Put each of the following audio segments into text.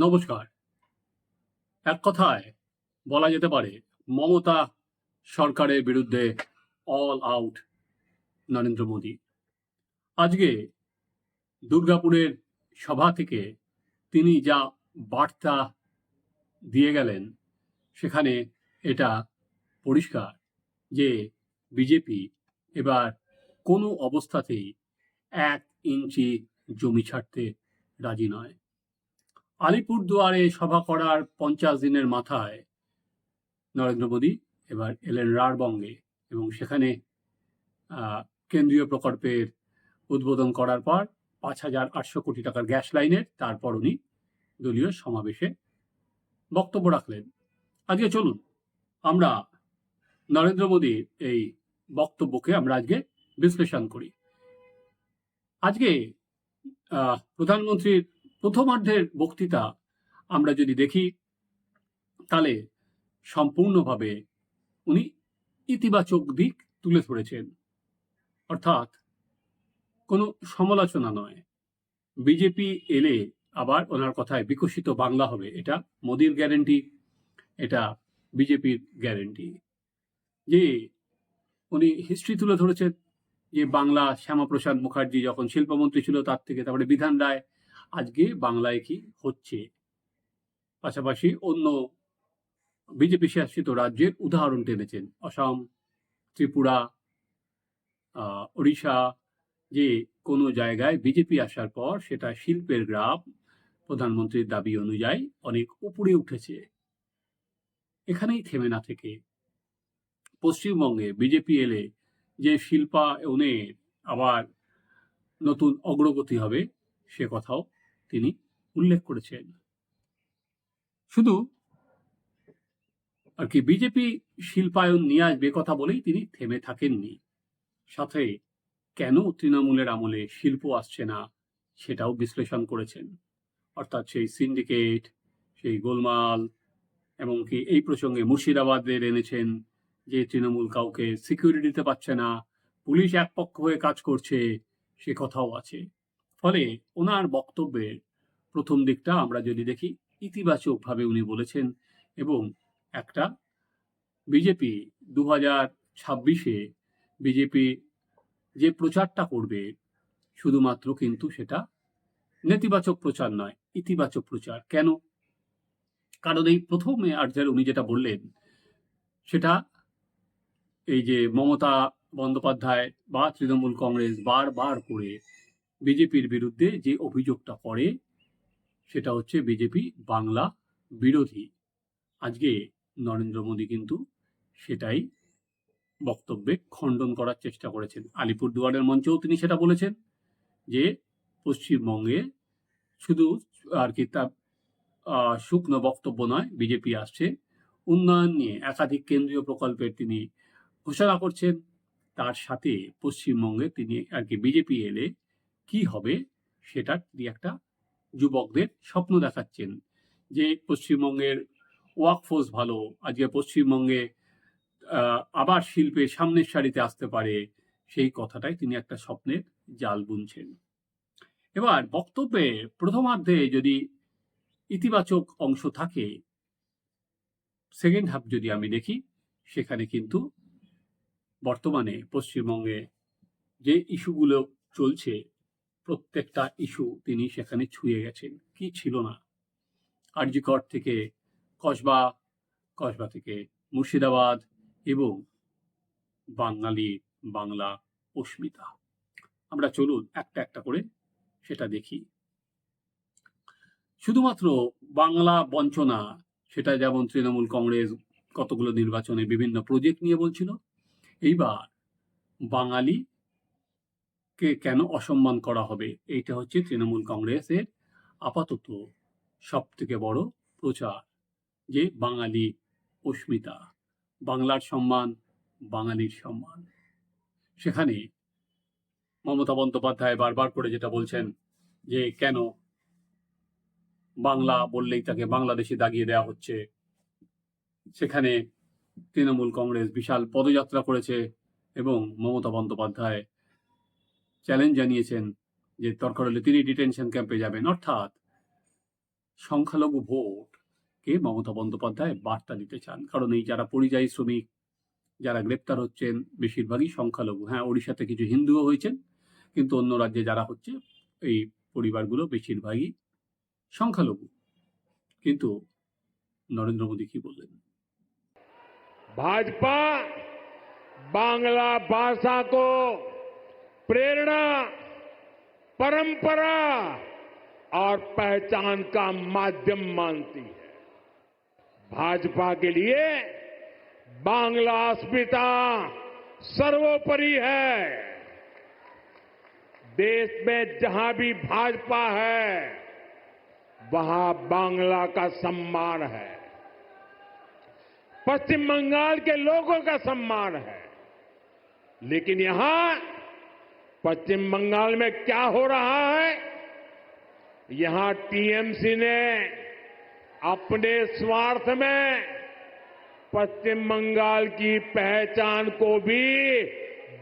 নমস্কার। এক কথায় বলা যেতে পারে, মমতা সরকারের বিরুদ্ধে অল আউট নরেন্দ্র মোদী। আজকে দুর্গাপুরের সভা থেকে তিনি যা বার্তা দিয়ে গেলেন, সেখানে এটা পরিষ্কার যে বিজেপি এবার কোনো অবস্থাতেই এক ইঞ্চি জমি ছাড়তে রাজি নয়। আলিপুরদুয়ারে সভা করার পঞ্চাশ দিনের মাথায় নরেন্দ্র মোদী, এবার এলেন রাঢ়বঙ্গে এবং সেখানে কেন্দ্রীয় প্রকল্পের উদ্বোধন করার পর পাঁচ হাজার আটশো কোটি টাকার গ্যাস লাইনের, তারপর উনি দলীয় সমাবেশে বক্তব্য রাখলেন। আজকে চলুন, আমরা নরেন্দ্র মোদীর এই বক্তব্যকে আমরা আজকে বিশ্লেষণ করি। আজকে প্রধানমন্ত্রীর প্রথমার্ধের বক্তৃতা আমরা যদি দেখি, তাহলে সম্পূর্ণভাবে উনি ইতিবাচক দিক তুলে ধরেছেন। অর্থাৎ কোনো সমালোচনা নয়। বিজেপি এলে আবার ওনার কথায় বিকশিত বাংলা হবে, এটা মোদির গ্যারেন্টি, এটা বিজেপির গ্যারেন্টি। যে উনি হিস্ট্রি তুলে ধরেছেন, যে বাংলা শ্যামাপ্রসাদ মুখার্জি যখন শিল্পমন্ত্রী ছিল, তার থেকে তারপরে বিধান রায় আজকে বাংলায় কি হচ্ছে? পাশাপাশি অন্য বিজেপি শাসিত রাজ্যের উদাহরণ টেনেছেন। অসম, ত্রিপুরা ওড়িশা, যে কোনো জায়গায় বিজেপি আসার পর সেটা শিল্পের গ্রাফ প্রধানমন্ত্রীর দাবি অনুযায়ী অনেক উপরে উঠেছে। এখানেই থেমে না থেকে। পশ্চিমবঙ্গে বিজেপি এলে যে শিল্পায়নের আবার নতুন অগ্রগতি হবে সে কথাও তিনি উল্লেখ করেছেন। শুধু আর কি বিজেপি শিল্পায়ন নিয়ে আসবে কথা বলেই তিনি থেমে থাকেননি। সাথে কেন তৃণমূলের আমলে শিল্প আসছে না সেটাও বিশ্লেষণ করেছেন। অর্থাৎ সেই সিন্ডিকেট, সেই গোলমাল, এমনকি এই প্রসঙ্গে মুর্শিদাবাদের এনেছেন যে তৃণমূল কাউকে সিকিউরিটি দিতে পারছে না, পুলিশ এক পক্ষ হয়ে কাজ করছে, সে কথাও আছে। ফলে ওনার বক্তব্যের প্রথম দিকটা আমরা যদি দেখি, ইতিবাচকভাবে উনি বলেছেন এবং একটা বিজেপি দু হাজার ছাব্বিশে বিজেপি যে প্রচারটা করবে, শুধুমাত্র কিন্তু সেটা নেতিবাচক প্রচার নয়, ইতিবাচক প্রচার। কেন? কারণ এই প্রথমে আর্যার উনি যেটা বললেন, সেটা এই যে মমতা বন্দ্যোপাধ্যায় বা তৃণমূল কংগ্রেস বারবার করে বিজেপির বিরুদ্ধে যে অভিযোগটা করে সেটা হচ্ছে বিজেপি বাংলা বিরোধী। আজকে নরেন্দ্র মোদী কিন্তু সেটাই বক্তব্যে খণ্ডন করার চেষ্টা করেছেন। আলিপুরদুয়ারের মঞ্চেও তিনি সেটা বলেছেন যে পশ্চিমবঙ্গে শুধু আর কি তা আহ, শুকনো বক্তব্য নয় বিজেপি আসছে। উন্নয়ন নিয়ে একাধিক কেন্দ্রীয় প্রকল্পের তিনি ঘোষণা করছেন। তার সাথে পশ্চিমবঙ্গে তিনি আর কি বিজেপি এলে কি হবে সেটা তিনি একটা যুবকদের স্বপ্ন দেখাচ্ছেন যে পশ্চিমবঙ্গের ওয়ার্কফোর্স ভালো, আজকে পশ্চিমবঙ্গে আবার শিল্পে সামনের সারিতে আসতে পারে, সেই কথাটাই তিনি একটা স্বপ্নের জাল বুনছেন। এবার বক্তব্যে প্রথমার্ধে যদি ইতিবাচক অংশ থাকে সেকেন্ড হাফ যদি আমি দেখি, সেখানে কিন্তু বর্তমানে পশ্চিমবঙ্গে যে ইস্যুগুলো চলছে প্রত্যেকটা ইস্যু তিনি সেখানে ছুঁয়ে গেছেন। কি ছিল না? আরজিকর থেকে কসবা কসবা থেকে মুর্শিদাবাদ এবং বাঙালি বাংলা অস্মিতা। আমরা চলুন একটা একটা করে সেটা দেখি। শুধুমাত্র বাংলা বঞ্চনা, সেটা যেমন তৃণমূল কংগ্রেস কতগুলো নির্বাচনে বিভিন্ন প্রজেক্ট নিয়ে বলছিল, এইবার বাঙালি কে কেন অসম্মান করা হবে? এইটা হচ্ছে তৃণমূল কংগ্রেসের আপাতত সব থেকে বড় প্রচার, যে বাঙালি অস্মিতা, বাংলার সম্মান, বাঙালির সম্মান। সেখানে মমতা বন্দ্যোপাধ্যায় বারবার করে যেটা বলছেন যে কেন বাংলা বললেই তাকে বাংলাদেশে দাগিয়ে দেওয়া হচ্ছে। সেখানে তৃণমূল কংগ্রেস বিশাল পদযাত্রা করেছে এবং মমতা বন্দ্যোপাধ্যায় চ্যালেঞ্জ জানিয়েছেন যে দরকার হলে তিনি ডিটেনশন ক্যাম্পে যাবেন অর্থাৎ সংখ্যালঘু ভোটকে মমতা বন্দ্যোপাধ্যায় বার্তা দিতে চান কারণ এই যারা পরিযায়ী শ্রমিক যারা গ্রেপ্তার হচ্ছেন বেশিরভাগই সংখ্যালঘু হ্যাঁ ওড়িশাতে কিছু হিন্দুও হয়েছেন কিন্তু অন্য রাজ্যে যারা হচ্ছে এই পরিবারগুলো বেশিরভাগই সংখ্যালঘু কিন্তু নরেন্দ্র মোদী কি বললেন भाजपा बांग्ला भाषा को प्रेरणा, परंपरा और पहचान का माध्यम मानती है। भाजपा के लिए बांग्ला अस्मिता सर्वोपरि है। देश में जहाँ भी भाजपा है, वहाँ बांग्ला का सम्मान है। पश्चिम बंगाल के लोगों का सम्मान है। लेकिन यहाँ पश्चिम बंगाल में क्या हो रहा है? यहाँ टीएमसी ने अपने स्वार्थ में पश्चिम बंगाल की पहचान को भी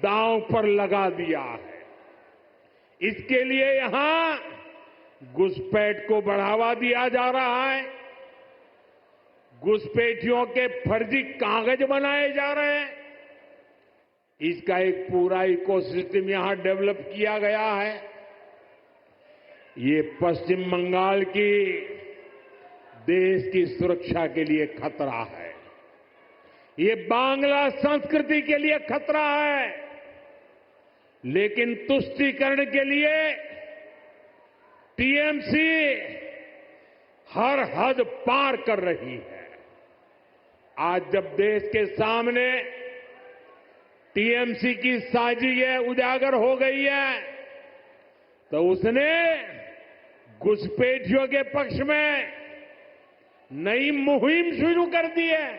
दांव पर लगा दिया है। इसके लिए यहाँ घुसपैठ को बढ़ावा दिया जा रहा है। घुसपैठियों के फर्जी कागज़ बनाए जा रहे हैं। इसका एक पूरा इकोसिस्टम यहाँ डेवलप किया गया है। ये पश्चिम बंगाल की देश की सुरक्षा के लिए खतरा है। ये बांग्ला संस्कृति के लिए खतरा है। लेकिन तुष्टीकरण के लिए टीएमसी हर हद पार कर रही है। आज जब देश के सामने टीएमसी की साजिश उजागर हो गई है। तो उसने घुसपैठियों के पक्ष में नई मुहिम शुरू कर दी है।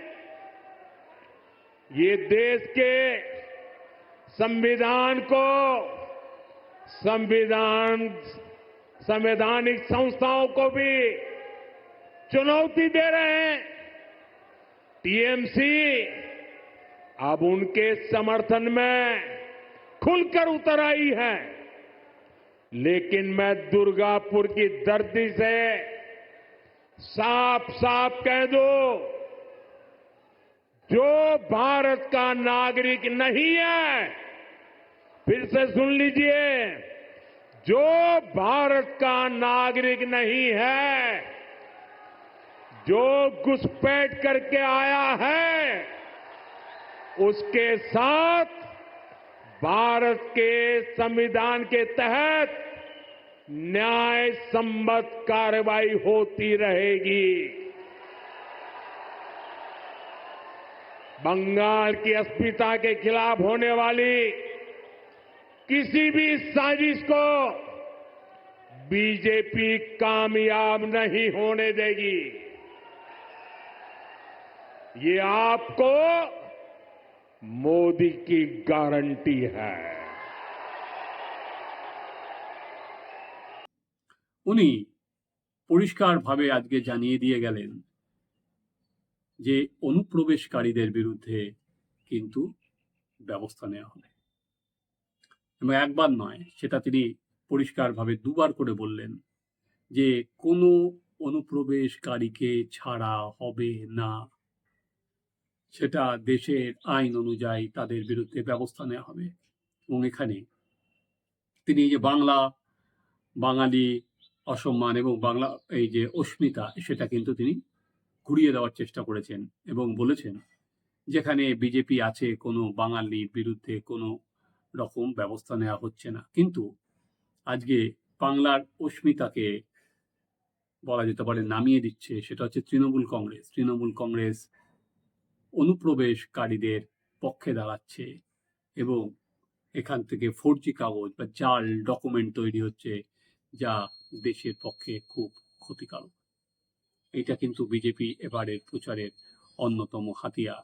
ये देश के संविधान को संविधान, संवैधानिक संस्थाओं को भी चुनौती दे रहे हैं। टीएमसी अब उनके समर्थन में खुलकर उतर आई है। लेकिन मैं दुर्गापुर की धरती से साफ़ साफ़ कह दूँ, जो भारत का नागरिक नहीं है, फिर से सुन लीजिए, जो भारत का नागरिक नहीं है, जो घुसपैठ करके आया है उसके साथ भारत के संविधान के तहत न्याय संबद्ध कार्रवाई होती रहेगी। बंगाल की अस्मिता के खिलाफ होने वाली किसी भी साजिश को बीजेपी कामयाब नहीं होने देगी। ये आपको मोदी की गारंटी है উনি পরিষ্কারভাবে আজকে জানিয়ে দিয়ে গেলেন যে অনুপ্রবেশকারীদের বিরুদ্ধে কিন্তু ব্যবস্থা নেওয়া হবে এবং একবার নয় সেটা তিনি পরিষ্কারভাবে দুবার করে বললেন যে কোনো অনুপ্রবেশকারীকে ছাড়া হবে না সেটা দেশের আইন অনুযায়ী তাদের বিরুদ্ধে ব্যবস্থা নেওয়া হবে। এবং এখানে তিনি যে বাংলা, বাঙালি, অসম্মান এবং বাংলা, এই যে অস্মিতা, সেটা কিন্তু তিনি ঘুরিয়ে দেওয়ার চেষ্টা করেছেন এবং বলেছেন, যেখানে বিজেপি আছে, কোনো বাঙালির বিরুদ্ধে কোনো রকম ব্যবস্থা নেওয়া হচ্ছে না। কিন্তু আজকে বাংলার অস্মিতাকে বলা যেতে পারে নামিয়ে দিচ্ছে, সেটা হচ্ছে তৃণমূল কংগ্রেস। তৃণমূল কংগ্রেস অনুপ্রবেশকারীদের পক্ষে দাঁড়াচ্ছে এবং এখান থেকে ফোরজি কাগজ বা জাল ডকুমেন্ট তৈরি হচ্ছে যা দেশের পক্ষে খুব ক্ষতিকারক। এটা কিন্তু বিজেপি এবারের প্রচারের অন্যতম হাতিয়ার।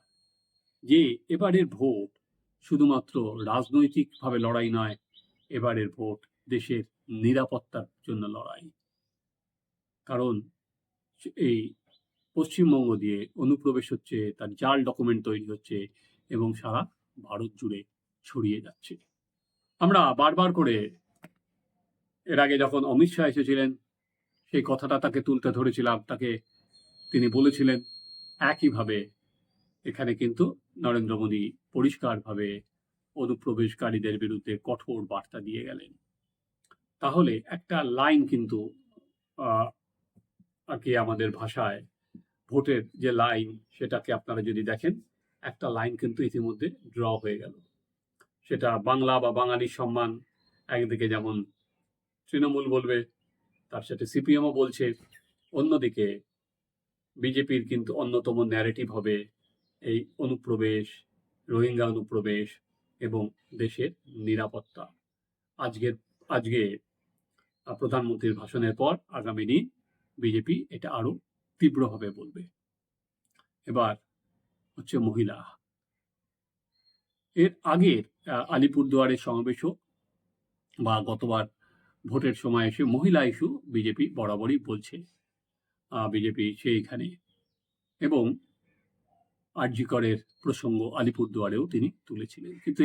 যে এবারের ভোট শুধুমাত্র রাজনৈতিকভাবে লড়াই নয়, এবারের ভোট দেশের নিরাপত্তার জন্য লড়াই। কারণ এই পশ্চিমবঙ্গ দিয়ে অনুপ্রবেশ হচ্ছে, তার জাল ডকুমেন্ট তৈরি হচ্ছে এবং সারা ভারত জুড়ে ছড়িয়ে যাচ্ছে। আমরা বারবার করে এর আগে যখন অমিত শাহ এসেছিলেন, সেই কথাটা তাকে তুলতে ধরেছিলাম, তাকে তিনি বলেছিলেন, একইভাবে এখানে কিন্তু নরেন্দ্র মোদী পরিষ্কারভাবে অনুপ্রবেশকারীদের বিরুদ্ধে কঠোর বার্তা দিয়ে গেলেন। তাহলে একটা লাইন কিন্তু আর কি আমাদের ভাষায় ভোটের যে লাইন সেটাকে আপনারা যদি দেখেন, একটা লাইন কিন্তু ইতিমধ্যে ড্র হয়ে গেল। সেটা বাংলা বা বাঙালির সম্মান, একদিকে যেমন তৃণমূল বলবে, তার সাথে সিপিএমও বলছে, অন্যদিকে বিজেপির কিন্তু অন্যতম ন্যারেটিভ হবে এই অনুপ্রবেশ, রোহিঙ্গা অনুপ্রবেশ এবং দেশের নিরাপত্তা। আজকের, আজকে প্রধানমন্ত্রীর ভাষণের পর আগামী দিন বিজেপি এটা আরও তীব্রভাবে বলবে। এবার হচ্ছে মহিলা। এর আগের আলিপুরদুয়ারের সমাবেশ হোক বা গতবার ভোটের সময় এসে মহিলা ইস্যু বিজেপি বরাবরই বলছে। বিজেপি সেইখানে এবং আরজিকরের প্রসঙ্গ আলিপুরদুয়ারেও তিনি তুলেছিলেন। কিন্তু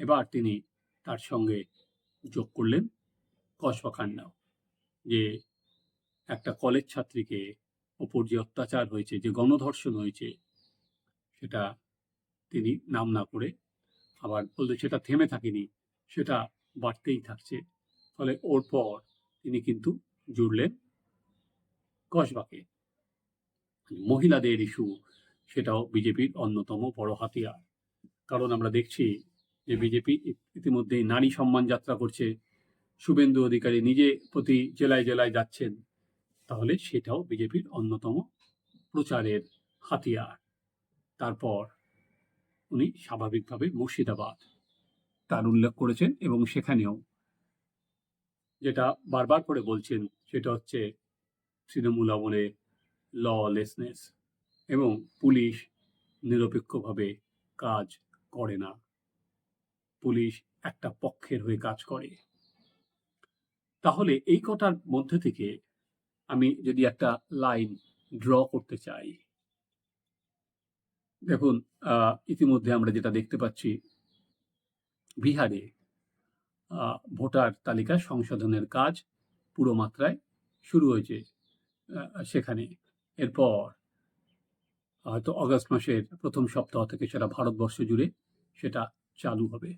এবার তিনি তার সঙ্গে যোগ করলেন কসবাকান্ডাও যে একটা কলেজ ছাত্রীকে ওপর যে অত্যাচার হয়েছে, যে গণধর্ষণ হয়েছে, সেটা তিনি নাম না করে আবার বলতে সেটা থেমে থাকেনি, সেটা বাড়তেই থাকছে। ফলে ওর পর তিনি কিন্তু জুড়লেন কসবাকে। মহিলাদের ইস্যু, সেটাও বিজেপির অন্যতম বড় হাতিয়ার। কারণ আমরা দেখছি যে বিজেপি ইতিমধ্যেই নারী সম্মান যাত্রা করছে। শুভেন্দু অধিকারী নিজে প্রতি জেলায় জেলায় যাচ্ছেন। তাহলে সেটাও বিজেপির অন্যতম প্রচারের হাতিয়ার। তারপর উনি স্বাভাবিকভাবে মুর্শিদাবাদ। তার উল্লেখ করেছেন এবং সেখানেও যেটা বারবার করে বলছেন সেটা হচ্ছে তৃণমূল আমলে ললেসনেস এবং পুলিশ নিরপেক্ষভাবে কাজ করে না। পুলিশ একটা পক্ষের হয়ে কাজ করে। তাহলে এই কথার মধ্যে থেকে আমি যদি একটা লাইন ড্র করতে চাই। দেখুন ইতিমধ্যে আমরা যেটা দেখতে পাচ্ছি, বিহারে ভোটার তালিকা সংশোধনের কাজ পুরো মাত্রায় শুরু হয়েছে সেখানে। এরপর, হয়তো অগস্ট মাসের প্রথম সপ্তাহ থেকে সেটা ভারতবর্ষ জুড়ে সেটা চালু হবে।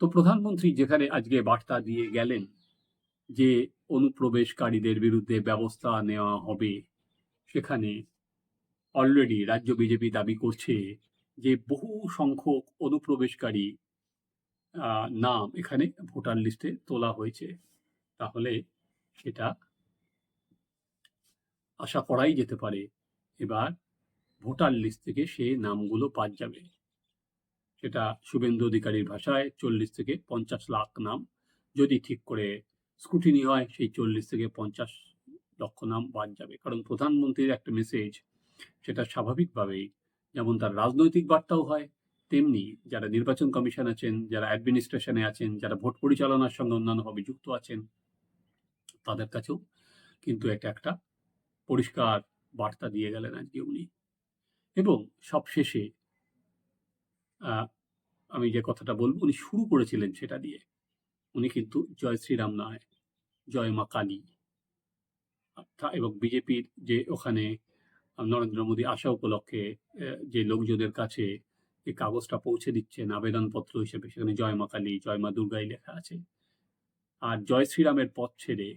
তো প্রধানমন্ত্রী যেখানে আজকে বার্তা দিয়ে গেলেন যে অনুপ্রবেশকারীদের বিরুদ্ধে ব্যবস্থা নেওয়া হবে। সেখানে অলরেডি রাজ্য বিজেপি দাবি করছে যে বহু সংখ্যক অনুপ্রবেশকারী নাম এখানে ভোটার লিস্টে তোলা হয়েছে। তাহলে সেটা আশা করাই যেতে পারে। এবার ভোটার লিস্ট থেকে সে নামগুলো বাদ যাবে। সেটা শুভেন্দু অধিকারীর ভাষায় চল্লিশ থেকে পঞ্চাশ লাখ নাম। যদি ঠিক করে স্ক্রুটিনি হয়, সেই চল্লিশ থেকে পঞ্চাশ লক্ষ নাম বাদ যাবে। কারণ প্রধানমন্ত্রীর একটা মেসেজ সেটা স্বাভাবিকভাবেই যেমন তার রাজনৈতিক বার্তাও হয়, তেমনি যারা নির্বাচন কমিশন আছেন, যারা অ্যাডমিনিস্ট্রেশনে আছেন, যারা ভোট পরিচালনার সঙ্গে অন্যান্যভাবে যুক্ত আছেন, তাদের কাছেও কিন্তু এটা একটা পরিষ্কার বার্তা দিয়ে গেলেন আজকে উনি। এবং সবশেষে আমি যে কথাটা বলব, উনি শুরু করেছিলেন সেটা দিয়ে। উনি কিন্তু জয় শ্রীরাম নয় জয় মা কালী। এবং বিজেপির যে ওখানে নরেন্দ্র মোদী আসা উপলক্ষে যে লোকজনের কাছে এই কাগজটা পৌঁছে দিচ্ছেন আবেদনপত্র হিসেবে, সেখানে জয় মা কালী, জয় মা দুর্গাই লেখা আছে। আর জয় শ্রীরামের পথ ছেড়ে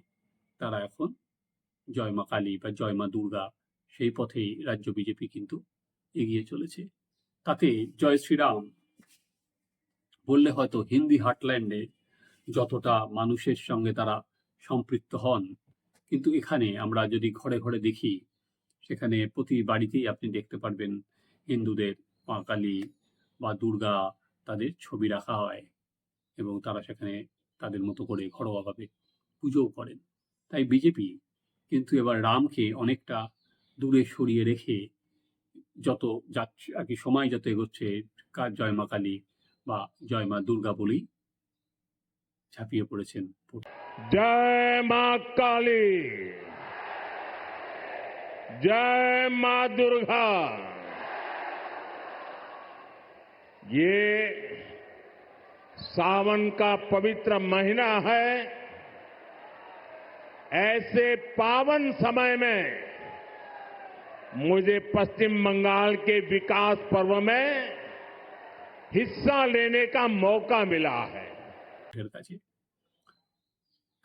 তারা এখন জয় মা কালী বা জয় মা দুর্গা সেই পথেই রাজ্য বিজেপি কিন্তু এগিয়ে চলেছে। তাতে জয় শ্রীরাম বললে হয়তো হিন্দি হার্টল্যান্ডে যতটা মানুষের সঙ্গে তারা সম্পৃক্ত হন। কিন্তু এখানে আমরা যদি ঘরে ঘরে দেখি, সেখানে প্রতি বাড়িতেই আপনি দেখতে পারবেন হিন্দুদের মা কালী বা দুর্গা তাদের ছবি রাখা হয় এবং তারা সেখানে তাদের মতো করে ঘরোয়াভাবে পুজোও করেন। তাই বিজেপি কিন্তু এবার রামকে অনেকটা দূরে সরিয়ে রেখে যত যাচ্ছে, আর কি সময় যত এগোচ্ছে জয় মা কালী বা জয় মা দুর্গা বলেই ঝাঁপিয়ে পড়েছেন। जय माँ काली। जय माँ दुर्गा। ये सावन का पवित्र महीना है। ऐसे पावन समय में मुझे पश्चिम बंगाल के विकास पर्व में हिस्सा लेने का मौका मिला है।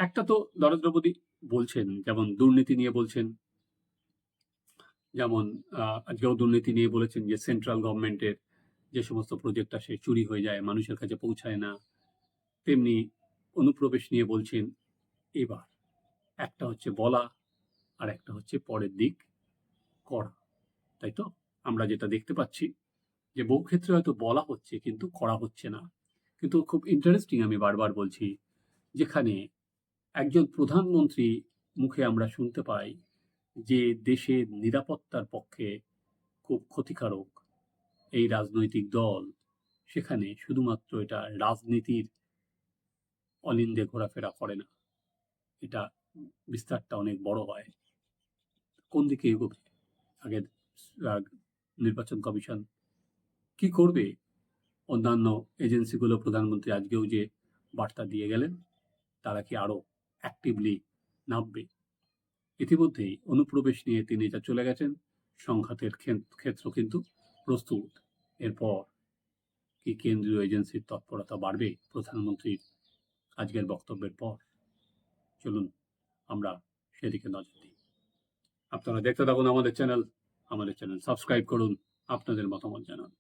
একটা তো নরেন্দ্র মোদী বলছেন, যেমন দুর্নীতি নিয়ে বলছেন, যেমন আজকেও দুর্নীতি নিয়ে বলেছেন যে সেন্ট্রাল গভর্নমেন্টের যে সমস্ত প্রজেক্ট আসে, চুরি হয়ে যায়, মানুষের কাছে পৌঁছায় না, তেমনি অনুপ্রবেশ নিয়ে বলছেন। এবার একটা হচ্ছে বলা আর একটা হচ্ছে পরের দিক করা, তাই তো? আমরা যেটা দেখতে পাচ্ছি যে বহু ক্ষেত্রে হয়তো বলা হচ্ছে কিন্তু করা হচ্ছে না। কিন্তু খুব ইন্টারেস্টিং আমি বারবার বলছি, যেখানে একজন প্রধানমন্ত্রী মুখে আমরা শুনতে পাই যে দেশের নিরাপত্তার পক্ষে খুব ক্ষতিকারক এই রাজনৈতিক দল। সেখানে শুধুমাত্র এটা রাজনীতির অলিন্দে ঘোরাফেরা করে না। এটা বিস্তারটা অনেক বড় হয়। কোন দিকে এগোবে? আগে নির্বাচন কমিশন কি করবে? অন্যান্য এজেন্সিগুলো প্রধানমন্ত্রী আজকেও যে বার্তা দিয়ে গেলেন, তারা কি আরও অ্যাক্টিভলি নামবে। ইতিমধ্যেই অনুপ্রবেশ নিয়ে তিনি যা চলে গেছেন, সংঘাতের ক্ষে- ক্ষেত্র কিন্তু প্রস্তুত। এরপর কি কেন্দ্রীয় এজেন্সির তৎপরতা বাড়বে প্রধানমন্ত্রীর আজকের বক্তব্যের পর? চলুন, আমরা সেদিকে নজর দিই। আপনারা দেখতে থাকুন আমাদের চ্যানেল। আমাদের চ্যানেল সাবস্ক্রাইব করুন, আপনাদের মতামত জানান।